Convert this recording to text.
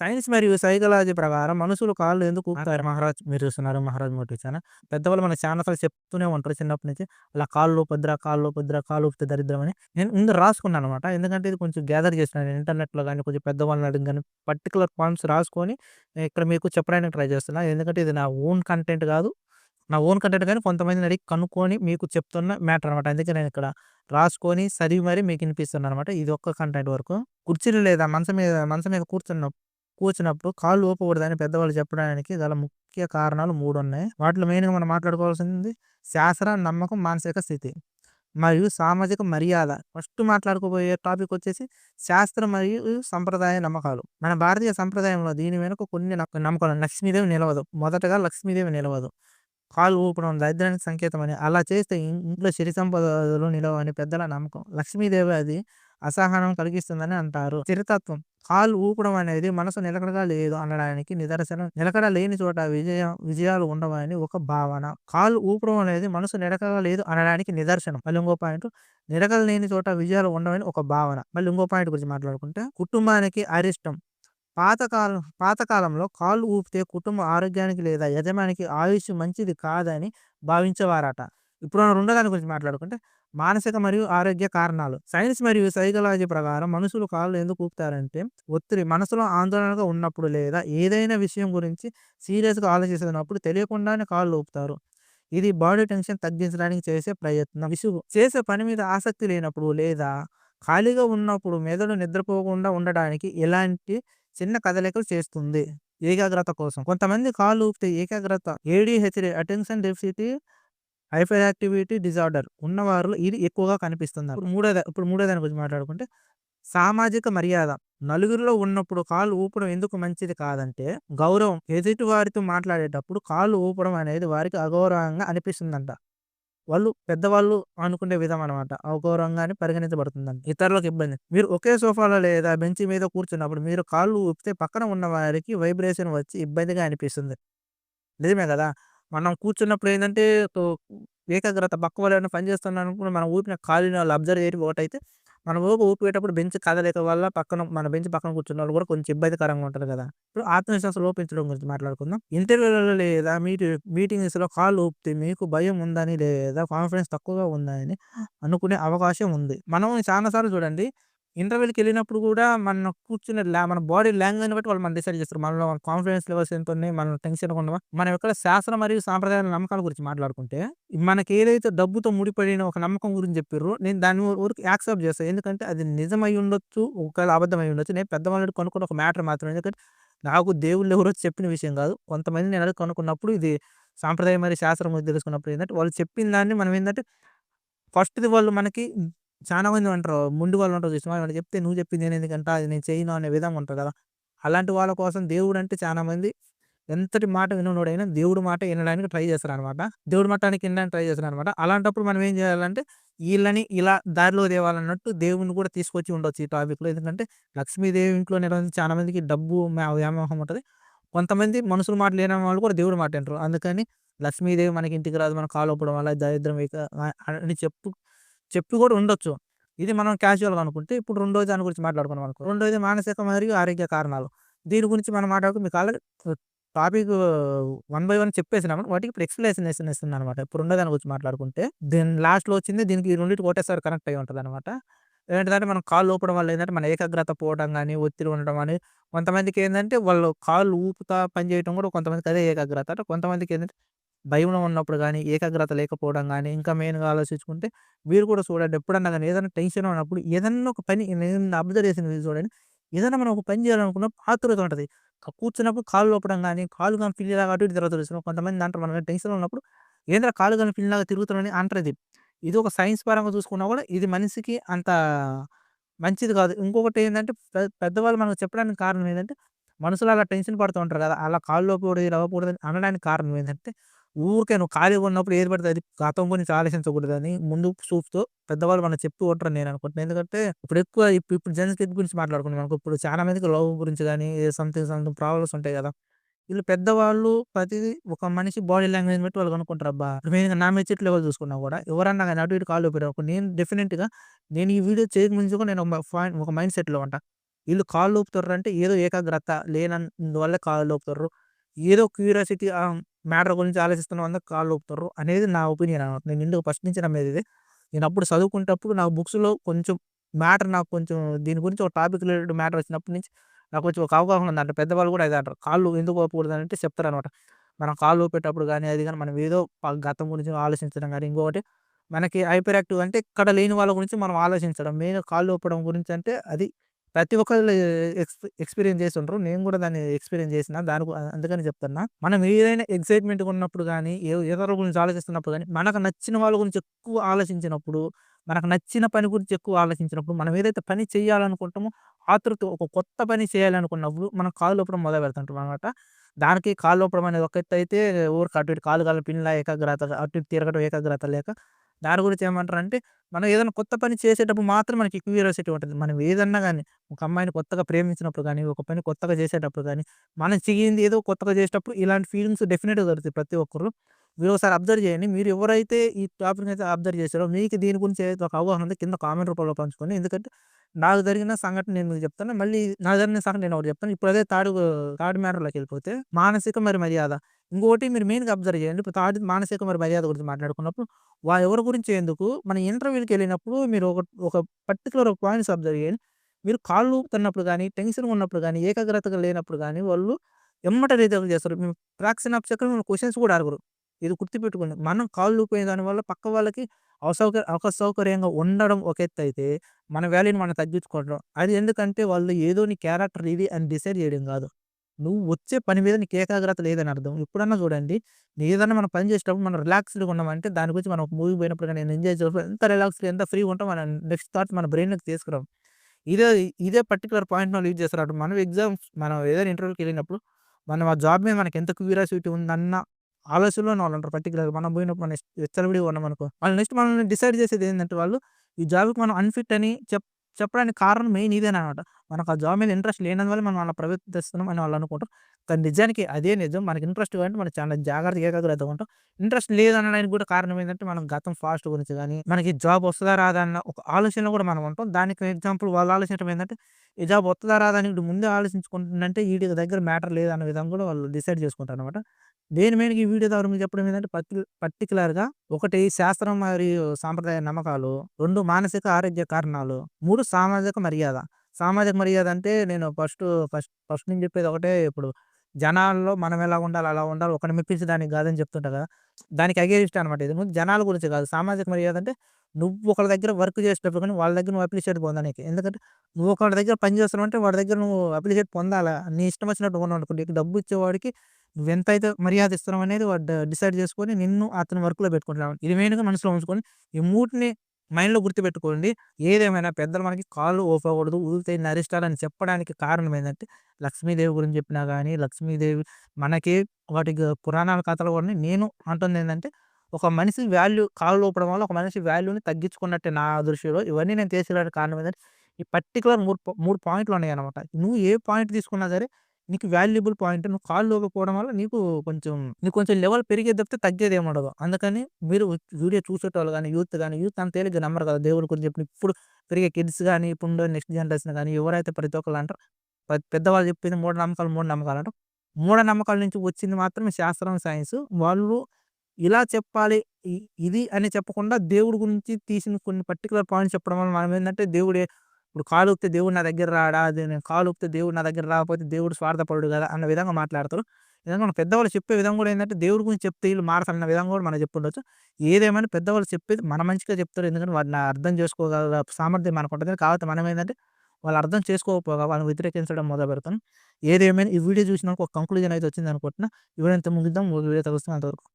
Science మరియు psychology ప్రకారం మనుషులు కాళ్ళు ఎందుకు ఊపుతారు? మహారాజ్ మీరు చూస్తున్నారు 'మహారాజ్ మోటివ్స్' అని. పెద్దవాళ్ళు మనకు చాలా సార్లు చెప్తూనే ఉంటారు చిన్నప్పటి నుంచి. అలా కాళ్ళు ఊపొద్దురా, కాళ్ళు ఊపొద్దురా, కాళ్ళు ఊపితే దరిద్రం అని. నేను ముందు రాసుకున్నాననమాట. ఎందుకంటే ఇది కొంచెం గ్యాదర్ చేసినాను ఇంటర్నెట్‌లో గాని, కొంచెం పెద్దవాళ్ళని అడిగి గాని, పర్టిక్యులర్ పాయింట్స్ రాసుకొని ఇక్కడ మీకు చెప్పడానికి ట్రై చేస్తున్నా. ఎందుకంటే ఇది నా ఓన్ కంటెంట్ కాదు. నా ఓన్ కంటెంట్ గాని కొంతమందిని అడిగి కనుక్కొని మీకు చెప్తున్న మ్యాటర్ అనమాట. అందుకే నేను ఇక్కడ రాసుకొని, చదివి మరి మీకు ఇనిపిస్తున్నాననమాట. ఇది ఒక్క కంటెంట్ వరకు. కుర్చీలు లేదా మంచం మీద మంచం మీద కూర్చున్న కూర్చున్నప్పుడు కాళ్ళు ఊపకూడదని పెద్దవాళ్ళు చెప్పడానికి గల ముఖ్య కారణాలు మూడు ఉన్నాయి. వాటిలో మెయిన్‌గా మనం మాట్లాడుకోవాల్సింది శాస్త్ర, నమ్మకం, మానసిక స్థితి మరియు సామాజిక మర్యాద. ఫస్ట్ మాట్లాడుకోబోయే టాపిక్ వచ్చేసి శాస్త్ర మరియు సంప్రదాయ నమ్మకాలు. మన భారతీయ సంప్రదాయంలో దీని వెనుక కొన్ని నమ్మకాలు లక్ష్మీదేవి నిలవదు. మొదటగా లక్ష్మీదేవి నిలవదు. కాలు ఊపడం దరిద్రానికి సంకేతమని, అలా చేస్తే ఇంట్లో సిరి సంపదలు నిలవని పెద్దల నమ్మకం. లక్ష్మీదేవి అది అసహనం కలిగిస్తుందని అంటారు. స్థిరతత్వం కాలు ఊపడం అనేది మనసు నిలకడగా లేదు అనడానికి నిదర్శనం. నిలకడ లేని చోట విజయం విజయాలు ఉండవని ఒక భావన. కాలు ఊపడం అనేది మనసు నిలకడగా లేదు అనడానికి నిదర్శనం. మళ్ళీ ఇంకో పాయింట్ నిలకడ లేని చోట విజయాలు ఉండవని ఒక భావన. మళ్ళీ ఇంకో పాయింట్ గురించి మాట్లాడుకుంటే కుటుంబానికి అరిష్టం. పాతకాలం పాతకాలంలో కాళ్ళు ఊపితే కుటుంబ ఆరోగ్యానికి లేదా యజమానికి ఆయుష్ మంచిది కాదని భావించేవారట. ఇప్పుడు మనం రెండో దాని గురించి మాట్లాడుకుంటే మానసిక మరియు ఆరోగ్య కారణాలు. సైన్స్ మరియు సైకాలజీ ప్రకారం మనుషులు కాళ్ళు ఎందుకు ఊపుతారంటే ఒత్తిడి మనసులో ఆందోళనగా ఉన్నప్పుడు లేదా ఏదైనా విషయం గురించి సీరియస్‌గా ఆలోచిస్తున్నప్పుడు తెలియకుండానే కాళ్ళు ఊపుతారు. ఇది బాడీ టెన్షన్ తగ్గించడానికి చేసే ప్రయత్నం. విసుగు చేసే పని మీద ఆసక్తి లేనప్పుడు లేదా ఖాళీగా ఉన్నప్పుడు మెదడు నిద్రపోకుండా ఉండడానికి ఇలాంటి చిన్న కదలికలు చేస్తుంది. ఏకాగ్రత కోసం. కొంతమంది కాళ్ళు ఊపితే ఏకాగ్రత ADHD attention deficit hyperactivity disorder ఉన్నవారిలో ఇది ఎక్కువగా కనిపిస్తుంది. ఇప్పుడు మూడో ఇప్పుడు మూడో దాని గురించి మాట్లాడుకుంటే సామాజిక మర్యాద. నలుగురిలో ఉన్నప్పుడు కాళ్ళు ఊపడం ఎందుకు మంచిది కాదంటే గౌరవం. ఎదుటి వారితో మాట్లాడేటప్పుడు కాళ్ళు ఊపడం అనేది వారికి అగౌరవంగా అనిపిస్తుందంట. వాళ్ళు పెద్దవాళ్ళు అనుకునే విధం అనమాట. అగౌరవంగానే పరిగణించబడుతుందండి ఇతరులకు ఇబ్బంది. మీరు ఒకే సోఫాలో లేదా బెంచ్ మీద కూర్చున్నప్పుడు మీరు కాళ్ళు ఊపితే పక్కన ఉన్న వారికి వైబ్రేషన్ వచ్చి ఇబ్బందిగా అనిపిస్తుంది. నిజమే కదా! మనం కూర్చున్నప్పుడు ఏంటంటే ఏకాగ్రత పక్క వాళ్ళు పని చేస్తున్నాను అనుకుని మనం ఊపిన ఖాళీని వాళ్ళు అబ్జర్వ్ చేయడం ఒకటైతే మనం ఊపి ఊపేటప్పుడు బెంచ్ కదలేక వల్ల పక్కన మన బెంచ్ పక్కన కూర్చున్న వాళ్ళు కూడా కొంచెం ఇబ్బందికరంగా ఉంటారు కదా! ఇప్పుడు ఆత్మవిశ్వాసం లోపించడం గురించి మాట్లాడుకుందాం. ఇంటర్వ్యూలలో లేదా మీటి మీటింగ్స్‌లో కాళ్ళు ఊపితే మీకు భయం ఉందని లేదా కాన్ఫిడెన్స్ తక్కువగా ఉందని అనుకునే అవకాశం ఉంది. మనం చాలా సార్లు ఇంటర్వెల్కి ఇంటర్వ్యూలకెళ్ళినప్పుడు కూడా మన కూర్చునే లా మన బాడీ లాంగ్వేజ్‌ని బట్టి వాళ్ళు మన డిసైడ్ చేస్తారు. మనలో కాన్ఫిడెన్స్ లెవెల్స్ ఎంత ఉన్నాయి మనం టెన్షన్ ఉండవా మనం ఎక్కడ శాస్త్రం మరియు సాంప్రదాయ నమ్మకాల గురించి మాట్లాడుకుంటే మనకి ఏదైతే డబ్బుతో ముడిపడిన ఒక నమ్మకం గురించి చెప్పిర్రో నేను దాని వరకు యాక్సెప్ట్ చేస్తాను ఎందుకంటే అది నిజమై ఉండొచ్చు, ఒకవేళ అబద్ధమై ఉండొచ్చు. నేను పెద్దవాళ్ళని కనుక్కున్న ఒక మ్యాటర్ మాత్రం ఎందుకంటే నాకు దేవుళ్ళు ఎవరో చెప్పిన విషయం కాదు. కొంతమంది నేను అడిగి కనుక్కున్నప్పుడు ఇది సాంప్రదాయం మరియు శాస్త్రం గురించి తెలుసుకున్నప్పుడు ఏంటంటే వాళ్ళు చెప్పిన దాన్ని మనం ఏంటంటే ఫస్ట్‌ది వాళ్ళు మనకి చాలా మంది అంటారు. ముందు వాళ్ళు ఉంటారు చూసినావా? చెప్తే నువ్వు చెప్పింది నేను ఎందుకంట అది నేను చేయను అనే విధంగా ఉంటారు కదా! అలాంటి వాళ్ళ కోసం దేవుడంటే చాలా మంది ఎంతటి మాట వినోడైనా దేవుడు మాట వినడానికి ట్రై చేస్తారు అనమాట దేవుడి మాటానికి వినడానికి ట్రై చేస్తారనమాట. అలాంటప్పుడు మనం ఏం చేయాలంటే వీళ్ళని ఇలా దారిలో తేవాలన్నట్టు దేవుడిని కూడా తీసుకొచ్చి ఉండొచ్చు ఈ టాపిక్‌లో. ఎందుకంటే లక్ష్మీదేవి ఇంట్లో నిర్వహించి చాలా మందికి డబ్బు వ్యామోహం ఉంటుంది కొంతమంది మనుషుల మాట లేని వాళ్ళు కూడా దేవుడు మాట అంటారు అందుకని లక్ష్మీదేవి మనకి ఇంటికి రాదు. మనం కాలు వల్ల దరిద్రం అని చెప్పు చెప్పి కూడా ఉండొచ్చు. ఇది మనం క్యాజువల్‌గా అనుకుంటే ఇప్పుడు రెండో దాని గురించి మాట్లాడుకున్నాం అనుకో. రెండోది మానసిక మరియు ఆరోగ్య కారణాలు. దీని గురించి మనం మాట్లాడుకు మీకు already topic one by one చెప్పేసినాము. వాటికి ఇప్పుడు ఇస్తుంది అనమాట ఇప్పుడు రెండో దాని గురించి మాట్లాడుకుంటే దీని లాస్ట్‌లో వచ్చింది దీనికి ఈ రెండిటికి ఒకటేసారి కనెక్ట్ అయ్యి అనమాట ఏంటంటే మనం కాళ్ళు ఊపడం వల్ల ఏంటంటే మన ఏకాగ్రత పోవడం కానీ ఒత్తిడి ఉండడం కానీ కొంతమందికి ఏంటంటే వాళ్ళు కాళ్ళు ఊపుతా పని చేయడం కూడా కొంతమందికి అదే ఏకాగ్రత. అంటే కొంతమందికి ఏంటంటే భయంలో ఉన్నప్పుడు కానీ ఏకాగ్రత లేకపోవడం కానీ ఇంకా మెయిన్‌గా ఆలోచించుకుంటే మీరు కూడా చూడండి ఎప్పుడన్నా కానీ ఏదైనా టెన్షన్ ఉన్నప్పుడు ఏదన్నా ఒక పని నేను అబ్జర్వ్ చేసింది చూడండి. ఏదైనా మనం ఒక పని చేయాలనుకున్నప్పుడు ఆతురత ఉంటుంది కూర్చున్నప్పుడు కాళ్ళు లోపడం కానీ కాళ్ళు కానీ పిల్లిలాగా అటు ఇటు తిరుగుతారు చూసిన కొంతమంది అంటారు మనం టెన్షన్ ఉన్నప్పుడు ఏందిరా కాళ్ళు గాని పిల్లిలాగా తిరుగుతున్నావని అంటారు ఇది. ఇది ఒక సైన్స్ పరంగా చూసుకున్నా కూడా ఇది మనిషికి అంత మంచిది కాదు. ఇంకొకటి ఏంటంటే పెద్దవాళ్ళు మనకు చెప్పడానికి కారణం ఏంటంటే మనుషులు అలా టెన్షన్ పడుతూ ఉంటారు కదా! అలా కాళ్ళు ఊపకూడదు, ఇలా అనడానికి కారణం ఏంటంటే ఊరికే నువ్వు ఖాళీగా ఉన్నప్పుడు ఏది పడితే అది గతం గురించి ఆలోచించకూడదని ముందు చూపుతూ పెద్దవాళ్ళు మనం చెప్తూ ఉంటారు నేను అనుకుంటున్నాను ఎందుకంటే ఇప్పుడు ఎక్కువ ఇప్పుడు ఇప్పుడు జెన్‌జీ గురించి మాట్లాడుకున్నాం మనకు ఇప్పుడు చాలా మందికి లవ్ గురించి కానీ సంథింగ్ సంథింగ్ ప్రాబ్లమ్స్ ఉంటాయి కదా! వీళ్ళు పెద్దవాళ్ళు ప్రతిదీ ఒక మనిషి బాడీ లాంగ్వేజ్ బట్టి వాళ్ళు కనుక్కుంటారు. అబ్బా! మెయిన్‌గా నా మెచ్యూరిటీ లెవెల్ చూసుకున్నా కూడా ఎవరన్నా కానీ అటు ఇటు కాలు ఊపారనుకో నేను డెఫినెట్గా నేను ఈ వీడియో చేయక ముందు కూడా నేను ఒక ఒక మైండ్ సెట్‌లో ఉంటా. వీళ్ళు కాళ్ళు ఊపుతారు అంటే ఏదో ఏకాగ్రత లేనందువల్ల కాళ్ళు ఊపుతారు ఏదో క్యూరియాసిటీ మ్యాటర్ గురించి ఆలోచిస్తున్న అందరూ కాళ్ళు ఊపుతారు అనేది నా ఒపీనియన్ అనమాట. నేను ఇందుకు ఫస్ట్ నుంచి నమ్మేది ఇది? నేను అప్పుడు చదువుకునేటప్పుడు నా బుక్స్లో కొంచెం మ్యాటర్ నాకు కొంచెం దీని గురించి ఒక టాపిక్ రిలేటెడ్ మ్యాటర్ వచ్చినప్పటి నుంచి నాకు కొంచెం ఒక అవగాహన ఉంది. అంటే పెద్దవాళ్ళు కూడా అది అంటారు. కాళ్ళు ఎందుకు ఊపకూడదు అంటే చెప్తారు అనమాట. మనం కాళ్ళు ఊపేటప్పుడు కానీ అది కానీ మనం ఏదో గతం గురించి ఆలోచించడం కానీ ఇంకొకటి మనకి హైపర్ యాక్టివ్ అంటే ఇక్కడ లేని వాళ్ళ గురించి మనం ఆలోచించడం. మెయిన్ కాళ్ళు ఊపడం గురించి అంటే అది ప్రతి ఒక్కళ్ళు ఎక్స్పీరియన్స్ చేసి ఉంటారు నేను కూడా దాన్ని ఎక్స్పీరియన్స్ చేసిన దాని అందుకని చెప్తున్నా. మనం ఏదైనా ఎక్సైట్మెంట్గా ఉన్నప్పుడు కానీ ఏ ఇతరుల గురించి ఆలోచిస్తున్నప్పుడు కానీ మనకు నచ్చిన వాళ్ళ గురించి ఎక్కువ ఆలోచించినప్పుడు మనకు నచ్చిన పని గురించి ఎక్కువ ఆలోచించినప్పుడు మనం ఏదైతే పని చేయాలనుకుంటామో ఆతృత ఒక కొత్త పని చేయాలనుకున్నప్పుడు మనం కాలు లోపడం మొదలు పెడుతుంటాం అనమాట దానికి కాలు లోపడం అనేది ఒక ఎత్తు అయితే ఊరికి అటు ఇటు కాలు కాలు పిల్ల ఏకాగ్రత అటు ఇటు తిరగడం ఏకాగ్రత లేక దాని గురించి ఏమంటారు అంటే మనం ఏదైనా కొత్త పని చేసేటప్పుడు మాత్రం మనకి క్యూరియాసిటీ ఉంటుంది. మనం ఏదన్నా కానీ ఒక అమ్మాయిని కొత్తగా ప్రేమించినప్పుడు కానీ ఒక పని కొత్తగా చేసేటప్పుడు కానీ మనం చెయ్యింది ఏదో కొత్తగా చేసేటప్పుడు ఇలాంటి ఫీలింగ్స్ డెఫినెట్గా దొరుకుతాయి ప్రతి ఒక్కరు. మీరు ఒకసారి అబ్జర్వ్ చేయండి. మీరు ఎవరైతే ఈ టాపిక్ అయితే అబ్జర్వ్ చేశారో మీకు దీని గురించి అయితే ఒక అవగాహన ఉంది కింద కామెంట్ రూపంలో పంచుకొని ఎందుకంటే నాకు జరిగిన సంఘటన నేను మీకు చెప్తాను మళ్ళీ నా జరిగిన సంఘటన నేను ఒకటి చెప్తాను ఇప్పుడు అదే తాడు తాడు మ్యాటర్లోకి వెళ్ళిపోతే మానసిక మరి మర్యాద ఇంకోటి మీరు మెయిన్గా అబ్జర్వ్ చేయండి. ఇప్పుడు థర్డ్ మానసిక మరి మర్యాద గురించి మాట్లాడుకున్నప్పుడు వా ఎవరి గురించి ఎందుకు? మన ఇంటర్వ్యూకి వెళ్ళినప్పుడు మీరు ఒక ఒక పర్టికులర్ ఒక పాయింట్స్ అబ్జర్వ్ చేయండి. మీరు కాళ్ళు ఊపుతున్నప్పుడు కానీ టెన్షన్ ఉన్నప్పుడు కానీ ఏకాగ్రతగా లేనప్పుడు కానీ వాళ్ళు ఎమ్మట రీతిగా చేస్తారు. మేము ప్రాక్సిన్ ఆఫ్ సెకండ్ క్వశ్చన్స్ కూడా అడగరు. ఇది గుర్తుపెట్టుకోండి. మనం కాళ్ళు ఊపిన దానివల్ల పక్క వాళ్ళకి అసౌకర్య అసౌకర్యంగా ఉండడం ఒక ఎత్తు అయితే మన వాల్యూని మనం తగ్గించుకోవడం అది ఎందుకంటే వాళ్ళు ఏదో నీ క్యారెక్టర్ ఇది అని డిసైడ్ చేయడం కాదు. నువ్వు వచ్చే పని మీద నీకు ఏకాగ్రత లేదని అర్థం. ఎప్పుడన్నా చూడండి ఏదన్నా మనం పని చేసేటప్పుడు మనం రిలాక్స్డ్గా ఉన్నామంటే దాని గురించి మనం మూవీ పోయినప్పుడు కానీ ఎంజాయ్ చేసినప్పుడు ఎంత రిలాక్స్గా ఎంత ఫ్రీగా ఉంటాం మన నెక్స్ట్ థాట్ మన బ్రెయిన్కి తీసుకురాం. ఇదే ఇదే పర్టికులర్ పాయింట్ వాళ్ళు యూజ్ చేస్తారు. మనం ఎగ్జామ్స్ మనం ఏదైనా ఇంటర్వ్యూకి వెళ్ళినప్పుడు మనం ఆ జాబ్ మీద మనకి ఎంత క్యూరియాసిటీ ఉందన్న ఆలోచనలో వాళ్ళు ఉంటారు. పర్టికులర్గా మనం పోయినప్పుడు మనం విచ్చలవిడిగా ఉన్నాం అనుకో. వాళ్ళు నెక్స్ట్ మనల్ని డిసైడ్ చేసేది ఏంటంటే వాళ్ళు ఈ జాబ్కి మనం అన్ఫిట్ అని చెప్ చెప్పడానికి కారణం మెయిన్ ఇదేనమాట మనకు ఆ జాబ్ మీద ఇంట్రెస్ట్ లేనందువల్ల మనం అలా ప్రవర్తిస్తున్నాం అని వాళ్ళు అనుకుంటారు. కానీ నిజానికి అదే నిజం. మనకి ఇంట్రెస్ట్ అంటే మనం చాలా జాగ్రత్తగా ఏకాగ్రత ఉంటాం. ఇంట్రెస్ట్ లేదనడానికి కూడా కారణం ఏంటంటే మనం గతం ఫాస్ట్ గురించి కానీ మనకి జాబ్ వస్తుందా రాదా అన్న ఒక ఆలోచనలో కూడా మనం ఉంటాం. దానికి ఎగ్జాంపుల్ వాళ్ళు ఆలోచించడం ఏంటంటే ఈ జాబ్ వస్తుందా రాదా అని ముందే ఆలోచించుకుంటుందంటే వీటి దగ్గర మ్యాటర్ లేదన్న విధంగా కూడా వాళ్ళు డిసైడ్ చేసుకుంటారు అనమాట. దేని మీద ఈ వీడియో ద్వారా మీకు చెప్పడం ఏంటంటే పర్టి పర్టికులర్గా ఒకటి శాస్త్రం మరియు సాంప్రదాయ నమ్మకాలు రెండు మానసిక ఆరోగ్య కారణాలు మూడు సామాజిక మర్యాద. సామాజిక మర్యాద అంటే నేను ఫస్ట్ ఫస్ట్ ఫస్ట్ నేను చెప్పేది ఒకటే ఇప్పుడు. జనాల్లో మనం ఎలా ఉండాలి అలా ఉండాలి ఒకరిని మెప్పించి దానికి కాదని చెప్తుంటా కదా. దానికి అగేరిస్ట్ అనమాట ఇది. నువ్వు జనాల గురించి కాదు సామాజిక మర్యాద అంటే నువ్వు ఒకళ్ళ దగ్గర వర్క్ చేసేటప్పుడు కానీ వాళ్ళ దగ్గర నువ్వు అప్రిషియేట్ పొందడానికి. ఎందుకంటే నువ్వు ఒకళ్ళ దగ్గర పని చేస్తున్నావు అంటే వాడి దగ్గర నువ్వు అప్రిషియేట్ పొందాలా? నీ ఇష్టం వచ్చినట్టు ఉన్నావు అనుకో నీకు డబ్బు ఇచ్చేవాడికి నువ్వెంతైతే మర్యాద ఇస్తున్నావు అనేది వాడు డిసైడ్ చేసుకొని నిన్ను అతని వర్క్లో పెట్టుకుంటున్నావు ఇది మెయిన్గా మనసులో ఉంచుకొని ఈ మూటిని మైండ్లో గుర్తుపెట్టుకోండి. ఏదేమైనా పెద్దలు మనకి కాళ్ళు ఓపకూడదు ఊరితే నరిష్టాలని చెప్పడానికి కారణం ఏంటంటే లక్ష్మీదేవి గురించి చెప్పినా కానీ లక్ష్మీదేవి మనకి వాటికి పురాణాల కథలు కూడా నేను అంటుంది ఏంటంటే ఒక మనిషి వాల్యూ కాళ్ళు లోపడం వల్ల ఒక మనిషి వాల్యూని తగ్గించుకున్నట్టే నా దృష్టిలో. ఇవన్నీ నేను తీసుకోవడానికి కారణం ఏంటంటే ఈ పర్టికులర్ మూడు మూడు పాయింట్లు ఉన్నాయి అనమాట నువ్వు ఏ పాయింట్ తీసుకున్నా సరే నీకు వాల్యుబుల్ పాయింట్ నువ్వు కాళ్ళు ఊపకపోవడం వల్ల నీకు కొంచెం నీకు కొంచెం లెవెల్ పెరిగేది తప్పితే తగ్గేది ఏమి అందుకని మీరు వీడియో చూసేటోళ్ళు కానీ యూత్ కానీ యూత్ అంత తేలిగ్గా నమ్మరు కదా దేవుడి గురించి చెప్పి ఇప్పుడు పెరిగే కిడ్స్ కానీ ఇప్పుడు నెక్స్ట్ జనరేషన్ కానీ ఎవరైతే ప్రతి ఒక్కళ్ళు అంటారు పెద్దవాళ్ళు చెప్పింది మూఢ నమ్మకాలు మూఢ నమ్మకాలు అంటారు. మూఢ నమ్మకాల నుంచి వచ్చింది మాత్రమే శాస్త్రం సైన్స్. వాళ్ళు ఇలా చెప్పాలి ఇది అని చెప్పకుండా దేవుడి గురించి తీసిన కొన్ని పర్టికులర్ పాయింట్స్ చెప్పడం వల్ల మనం ఏంటంటే దేవుడే ఇప్పుడు కాలు ఊపితే దేవుడు నా దగ్గర రాడా? అది నేను కాలు ఊపితే దేవుడు నా దగ్గర రాకపోతే దేవుడు స్వార్థపడు కదా? అన్న విధంగా మాట్లాడతారు. విధంగా మనం పెద్దవాళ్ళు చెప్పే విధంగా కూడా ఏంటంటే దేవుడి గురించి చెప్తే వీళ్ళు మారతారన్న విధంగా కూడా మనం చెప్పుండొచ్చు. ఏదేమైనా పెద్దవాళ్ళు చెప్పేది మన మంచిగా చెప్తారు. ఎందుకంటే వాటిని అర్థం చేసుకోగల సామర్థ్యం మనకు ఉంటుంది. కాబట్టి మనం ఏంటంటే వాళ్ళు అర్థం చేసుకోకపోగా వాళ్ళని వ్యతిరేకించడం మొదలు పెడతాను ఏదేమైనా ఈ వీడియో చూసినాక ఒక కంక్లూజన్ అయితే వచ్చింది అనుకుంటున్నా. ఇవన్నీ ముగిద్దాం వీడియో తగ్గుతుంది అంతవరకు